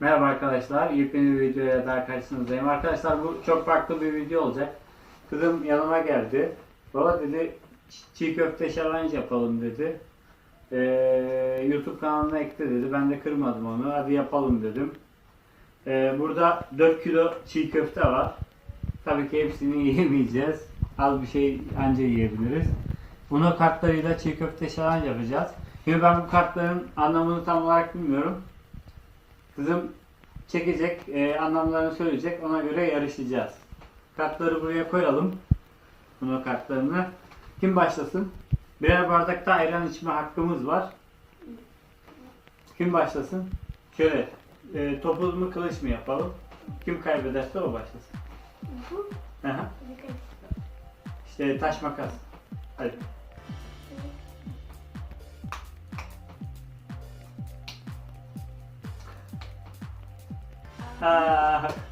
Merhaba arkadaşlar, yepyeni bir videoya daha karşınızdayım. Arkadaşlar bu çok farklı bir video olacak. Kızım yanıma geldi. Baba dedi çiğ köfte challenge yapalım dedi. Ee, YouTube kanalına ekle dedi. Ben de kırmadım onu. Hadi yapalım dedim. Ee, burada 4 kilo çiğ köfte var. Tabii ki hepsini yiyemeyeceğiz. Az bir şey anca yiyebiliriz. Bunu kartlarıyla çiğ köfte challenge yapacağız. Şimdi ben bu kartların anlamını tam olarak bilmiyorum. Kızım çekecek, e, anlamlarını söyleyecek. Ona göre yarışacağız. Kartları buraya koyalım. Bunu kartlarını. Kim başlasın? Birer bardakta ayran içme hakkımız var. Kim başlasın? Şöyle, e, topuz mu kılıç mı yapalım? Kim kaybederse o başlasın. Hı. İşte taş makas. Hadi.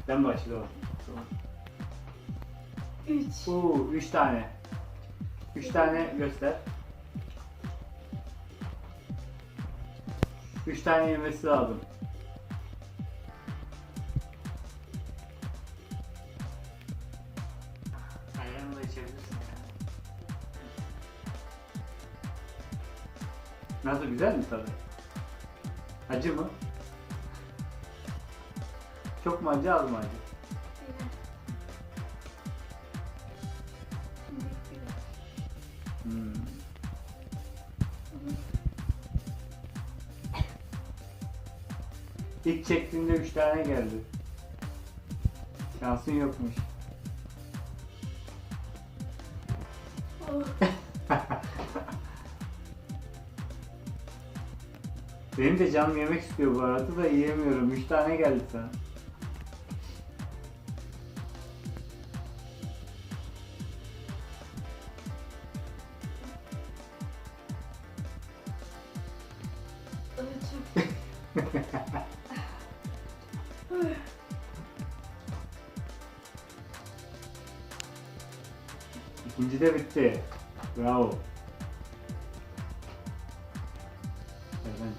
Ben başlıyorum. Üç. Uuu, üç tane. Üç tane göster. Üç tane yemesi lazım. Ayranı da içebilirsin. Nasıl güzel mi tadı? Acı mı? Çok mu acı az mı acı? Hmm. İlk çektiğinde üç tane geldi. Şansın yokmuş. Benim de canım yemek istiyor bu arada da yiyemiyorum. Üç tane geldi sana. Evet. İkinci de bitti. Bravo. Evet.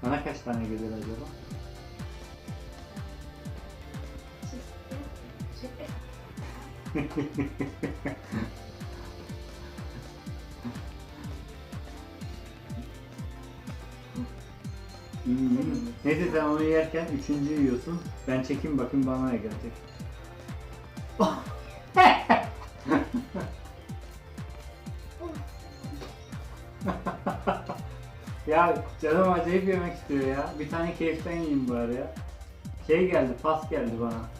Sana kaç tane gelir acaba? Hmm. Neyse onu yerken üçüncü yiyorsun. Ben çekeyim bakayım bana ne gelecek. ya canım acayip yemek istiyor ya. Bir tane keyiften yiyeyim bari ya. Şey geldi, pas geldi bana.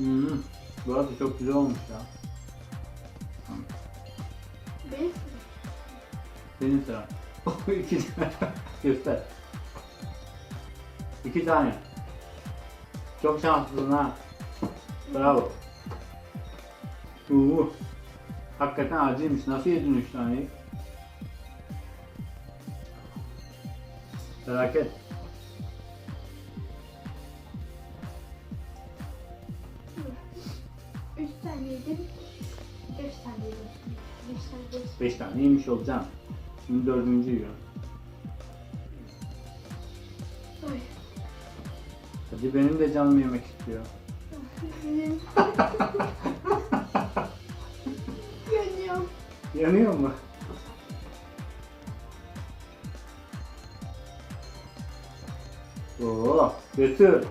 Hmm. Bu arada çok güzel olmuş ya. Benim Benim sıram. İki tane. Göster. İki tane. Çok şanslısın ha. Bravo. Uuu. Hakikaten acıymış. Nasıl yedin üç taneyi? Felaket. Beş tane yemiş olacağım. Şimdi dördüncü yiyorum. Hadi benim de canım yemek istiyor. Benim. Yanıyorum. Yanıyor mu? Oo, götür.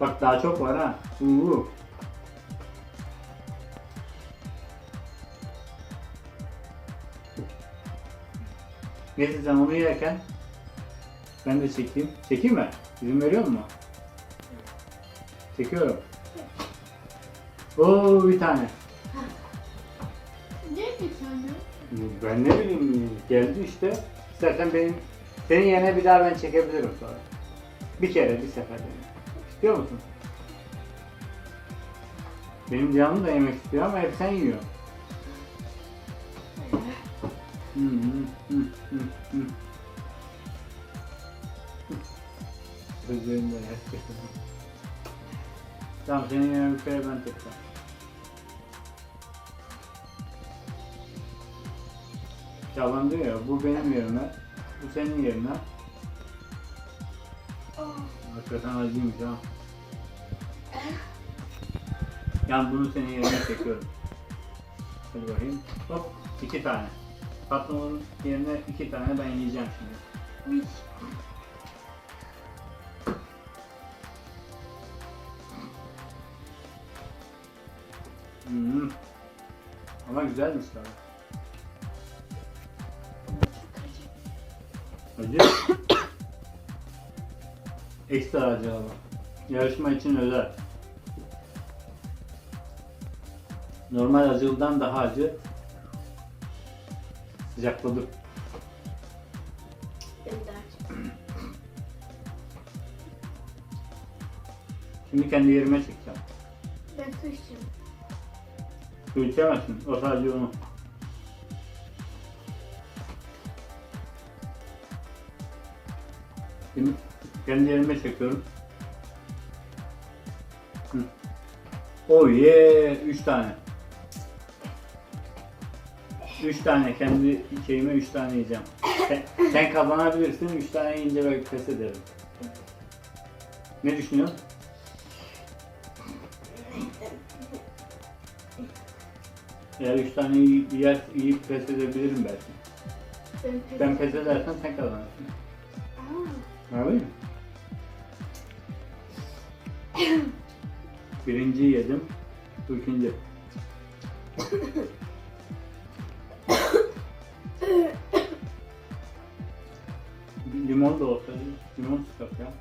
Bak daha çok var ha. Uuu. Neyse sen onu yerken ben de çekeyim. Çekeyim mi? İzin veriyor mu? Çekiyorum. Oo bir tane. Ne bir tane? Ben ne bileyim geldi işte. İstersen benim senin yerine bir daha ben çekebilirim sonra. Bir kere bir seferde. İstiyor musun? Benim canım da yemek istiyor ama hep sen yiyorsun. Sözlerimle herkese. Tamam senin yerine bir ben tekrar. Şaban diyor ya bu benim yerime, bu senin yerine. Hakikaten acıymış ha. Yani bunu senin yerine çekiyorum. Hadi bakayım. Hop iki tane. Patronun yerine iki tane ben yiyeceğim şimdi. Uy. Hmm. Ama güzelmiş tabii. Acı. Ekstra acı ama. Yarışma için özel. Normal acılıdan daha acı. Sıcakladı. Benim de aç. Şimdi kendi yerime çekeceğim. Ben su içeceğim. Su içemezsin. O sadece onu. Şimdi kendi yerime çekiyorum. Hı. Oh yeah! Üç tane. Üç tane. Kendi şeyime üç tane yiyeceğim. Sen, sen kazanabilirsin. Üç tane yiyince belki pes ederim. Ne düşünüyorsun? Eğer üç tane yiyip, yer, yiyip pes edebilirim belki. Ben pes edersen sen kazanırsın. Öyle mi? Birinciyi yedim. İkinci. ya.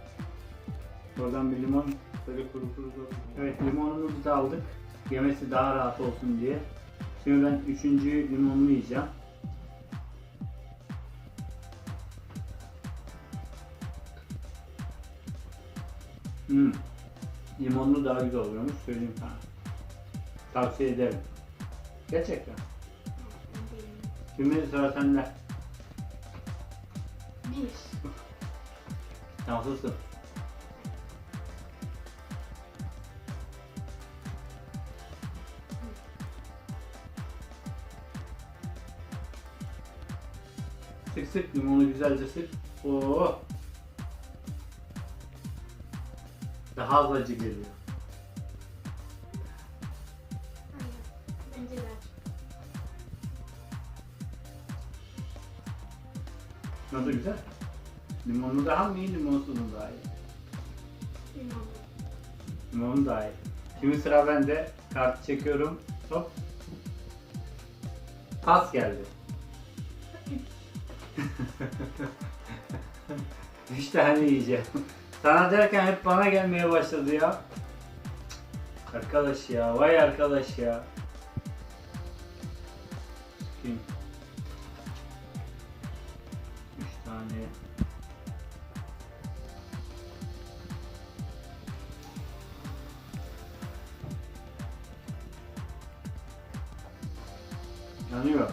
Oradan bir limon böyle kuru kuru kuru. Evet limonumuzu da aldık. Yemesi daha rahat olsun diye. Şimdi ben üçüncü limonunu yiyeceğim. Hmm. Limonlu daha güzel oluyormuş söyleyeyim sana. Tavsiye ederim. Gerçekten. Şimdi sıra sende. bir. Şanslısın. Sık sık limonu güzelce sık. Oo. Daha az acı geliyor. Bence de. Nasıl güzel? Limonlu daha mı iyi, limonsuz mu daha iyi? Bilmem. Limonlu daha iyi. Şimdi sıra bende. Kartı çekiyorum. Hop. Pas geldi. Üç tane yiyeceğim. Sana derken hep bana gelmeye başladı ya. Arkadaş ya, vay arkadaş ya. Kim? Üç tane. Yanıyor.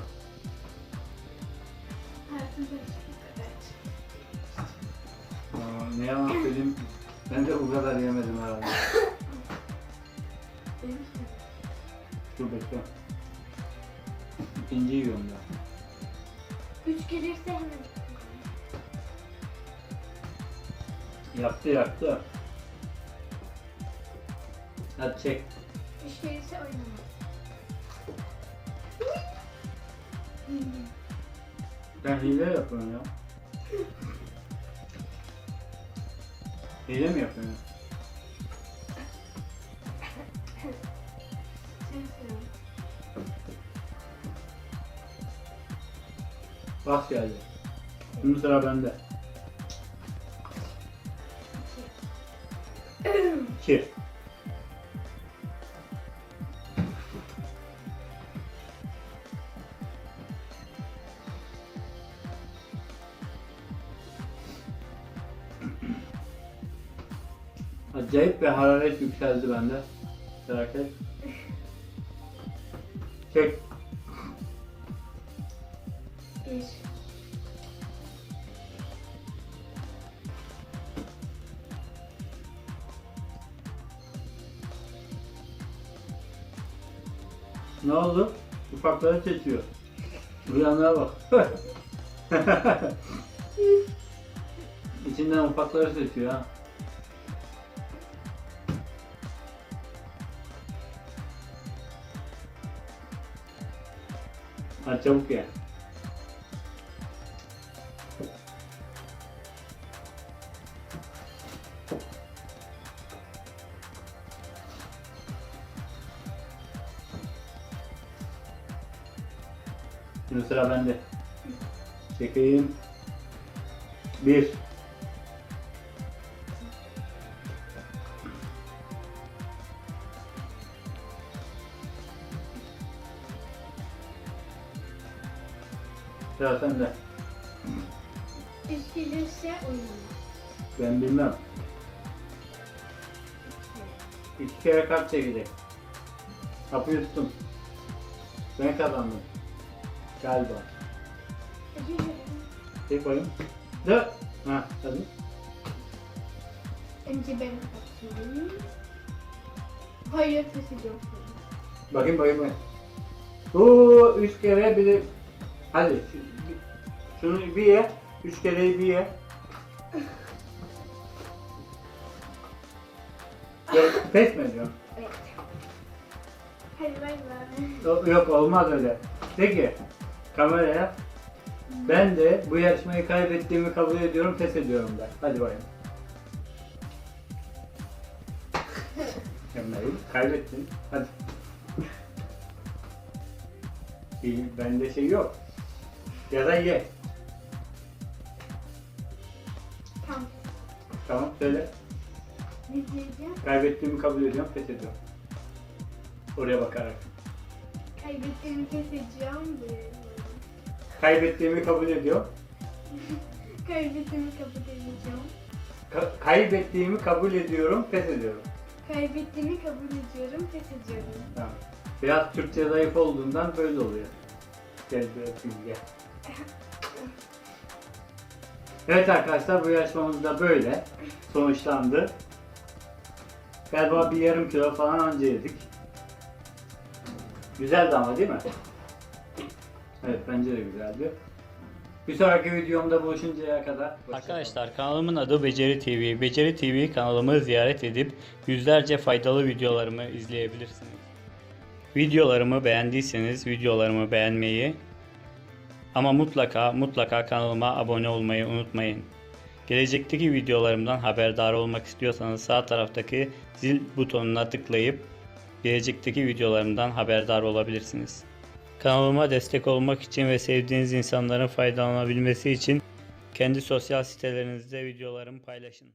Aa, ne yalan söyleyeyim. Ben de bu kadar yemedim herhalde. Dur bekle. İkinci yiyorum da. Üç gelirse hemen. Yaktı yaktı. Hadi çek. Üç gelirse oynamam. Ben hile yapıyorum ya. Hile mi yapıyorsun? Sen. Bas geldi. Şimdi sıra bende. İki. Acayip bir hararet yükseldi bende. Merak et. Çek. Bir. Ne oldu? Ufakları seçiyor. Uyanlara bak. İçinden ufakları seçiyor ha. Ở trong kìa Şimdi sıra bende. Çekeyim. Bir. Sıra sende. Gelirse oynama. Ben bilmem. İki kere kart çekecek. Kapı yuttum. Ben kazandım. Galiba. Çek bakayım. Dö. Ha, hadi. Önce ben kapatayım. Hayır sesi yok. Bakayım bakayım bakayım. Oo, üç kere bir de... Hadi. şu- Şunu bir ye. Üç kereyi bir ye. Pes mi ediyorsun? Evet. Hadi bay bay. Yok, Yok olmaz öyle. Peki. Kameraya. Ben de bu yarışmayı kaybettiğimi kabul ediyorum, pes ediyorum ben. Hadi bakayım. Emre'yi kaybettin. Hadi. İyi, bende şey yok. Ya da ye. Tamam. Tamam söyle. Ne diyeceğim? Kaybettiğimi kabul ediyorum, pes ediyorum. Oraya bakarak. Kaybettiğimi keseceğim. Böyle. Kaybettiğimi kabul ediyorum. Kaybettiğimi kabul edeceğim. Ka- kaybettiğimi kabul ediyorum, pes ediyorum. Kaybettiğimi kabul ediyorum. Pes ediyorum. Tamam. Biraz Türkçe zayıf olduğundan böyle oluyor. Gel bir öpeyim gel. Evet arkadaşlar bu yarışmamız da böyle sonuçlandı. Galiba bir yarım kilo falan anca yedik. Güzeldi ama değil mi? Evet bence de güzeldi. Bir sonraki videomda buluşuncaya kadar. Arkadaşlar kanalımın adı Beceri TV. Beceri TV kanalımı ziyaret edip yüzlerce faydalı videolarımı izleyebilirsiniz. Videolarımı beğendiyseniz videolarımı beğenmeyi ama mutlaka mutlaka kanalıma abone olmayı unutmayın. Gelecekteki videolarımdan haberdar olmak istiyorsanız sağ taraftaki zil butonuna tıklayıp gelecekteki videolarımdan haberdar olabilirsiniz. Kanalıma destek olmak için ve sevdiğiniz insanların faydalanabilmesi için kendi sosyal sitelerinizde videolarımı paylaşın.